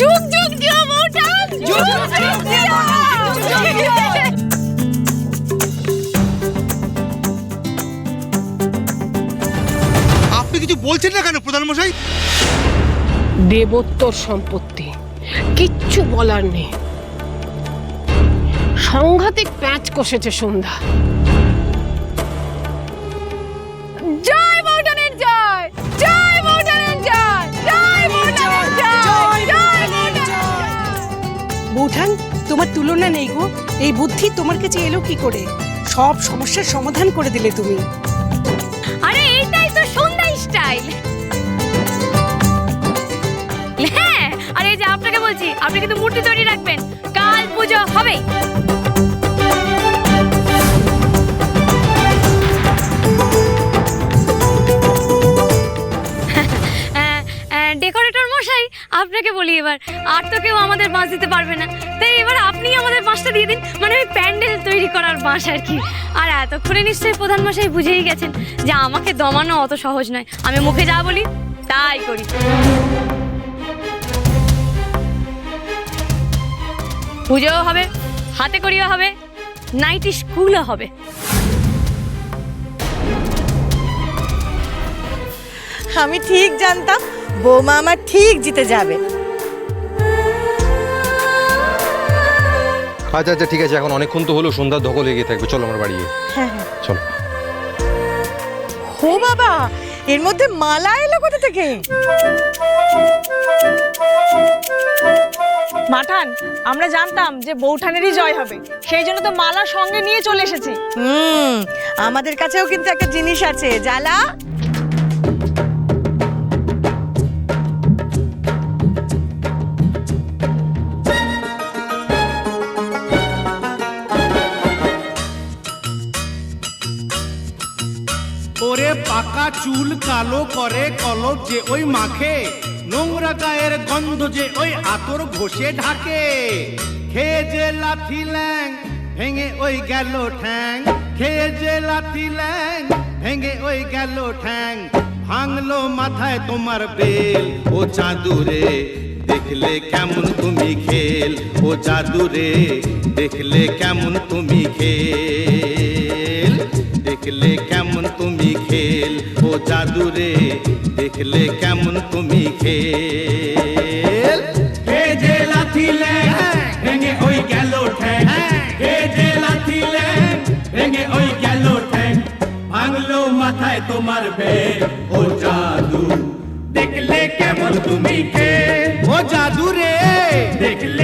যুগ যুগ জিও বউঠান যুগ যুগ জিও আপনি কিছু বলছেন না কেন প্রধান মশাই? দেবোত্তর সম্পত্তি কিচ্ছু বলার নেই। সাংঘাতিক প্যাঁচ কষেছে সন্ধ্যা। বৌঠান, তোমার তুলনা নেই গো। এই বুদ্ধি তোমার কাছে এলো কি করে? সব সমস্যার সমাধান করে দিলে তুমি। আরে এইটাই তো সন্ধ্যা স্টাইল। হ্যাঁ আরে এই যে আপনাকে বলছি, আপনি কিন্তু মূর্তি তৈরি রাখবেন। কাল পুজো হবেই আপনাকে বলি এবার, আর তো কেউ আমাদের বাঁশ দিতে পারবে না। তাই এবার আপনি আমাদের বাঁশটা দিয়ে দিন মানে ওই প্যান্ডেল তৈরি করার বাঁশ আর কি। আর এতক্ষণে নিশ্চয়ই প্রধান মশাই বুঝেই গেছেন যে আমাকে দমানো অত সহজ নয়। আমি মুখে যা বলি, তাই করি। পুজোও হবে, হাতে করিও হবে, নাইটি স্কুলও হবে। আমি ঠিক জানতাম বৌমা আমার ঠিক জিতে যাবে। আচ্ছা আচ্ছা ঠিক আছে এখন অনেকক্ষণ তো হলো সন্ধ্যার ধকল লেগে থাকবে। চলো আমার বাড়ি হ্যাঁ হ্যাঁ। চলো। হো বাবা এর মধ্যে মালা এলো কোথা থেকে? মাঠান আমরা জানতাম যে বৌঠানেরই জয় হবে। সেই জন্য তো মালা সঙ্গে নিয়ে চলে এসেছি। হুম আমাদের কাছেও কিন্তু একটা জিনিস আছে জ্বালা। পাকা চুল কালো করে কলপ যে ওই মাখে। নোংরা গায়ের গন্ধ যে ওই আতর ঘষে ঢাকে। খেয়ে যে লাথি ল্যাং, ভেঙে ওই গেল ঠ্যাং। খেয়ে যে লাথি ল্যাং, ভেঙে ওই গেল ঠ্যাং। ভাঙলো মাথায় তোমার বেল, ও চাঁদুরে দেখলে কেমন তুমি খেল। ও জাদুরে, দেখলে কেমন তুমি খেল। দেখলে কেমন ও জাদুরে দেখলে কেমন তুমি খেল? হে যে লাথিলে ভেঙে ওই গেল ঠ্যাং। হে যে লাথিলে ভেঙে ওই গেল ঠ্যাং। ভাঙলো মাথায় তোমার বেল। ও জাদু দেখলে কেমন তুমি খেল? ও জাদু রে। দেখলে